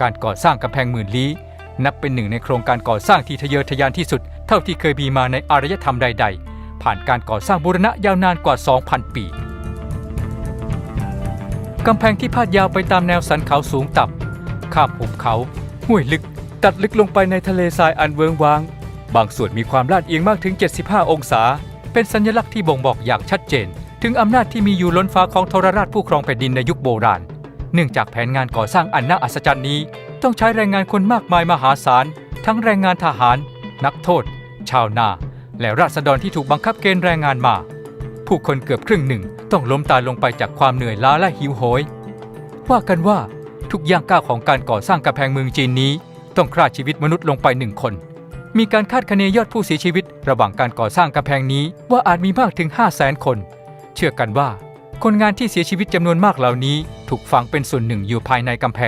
การก่อสร้างกำแพงหมื่นลี้ นับเป็นหนึ่งในโครงการก่อสร้างที่ทะเยอทะยานที่สุด เท่าที่เคยมีมาในอารยธรรมใด ๆ ผ่านการก่อสร้างบูรณะยาวนานกว่า 2,000 ปีกำแพงที่พาดยาวไปตามแนวสันเขาสูงต่ำข้ามหุบเขา ห้วยลึก ตัดลึกลงไปในทะเลทรายอันเวิงว้าง บางส่วนมีความลาดเอียงมากถึง 75 องศา เป็นสัญลักษณ์ที่บ่งบอกอย่างชัดเจน ถึงอำนาจที่มีอยู่ล้นฟ้าของทรราชผู้ครองแผ่นดินในยุคโบราณ เนื่องจากแผนงานก่อสร้างอันน่าอัศจรรย์นี้ ต้องใช้แรงงานคนมากมายมหาศาล ทั้งแรงงานทหาร นักโทษ ชาวนา และราษฎรที่ถูกบังคับเกณฑ์แรงงานมา ผู้คนเกือบครึ่งหนึ่งต้องล้มตายลงไปจากความเหนื่อยล้าและหิวโหย ว่ากันว่าทุกย่างก้าวของการก่อสร้างกำแพงเมืองจีนนี้ ต้องฆ่าชีวิตมนุษย์ลงไปหนึ่งคน มีการคาดคะเนยอดผู้เสียชีวิต ระหว่างการก่อสร้างกำแพงนี้ว่าอาจมีมากถึง 5 0 0แสนคน เชื่อกันว่า คนงานที่เสียชีวิตจำนวนมากเหล่านี้ถูกฝังเป็นส่วนหนึ่งอยู่ภายในกำแพง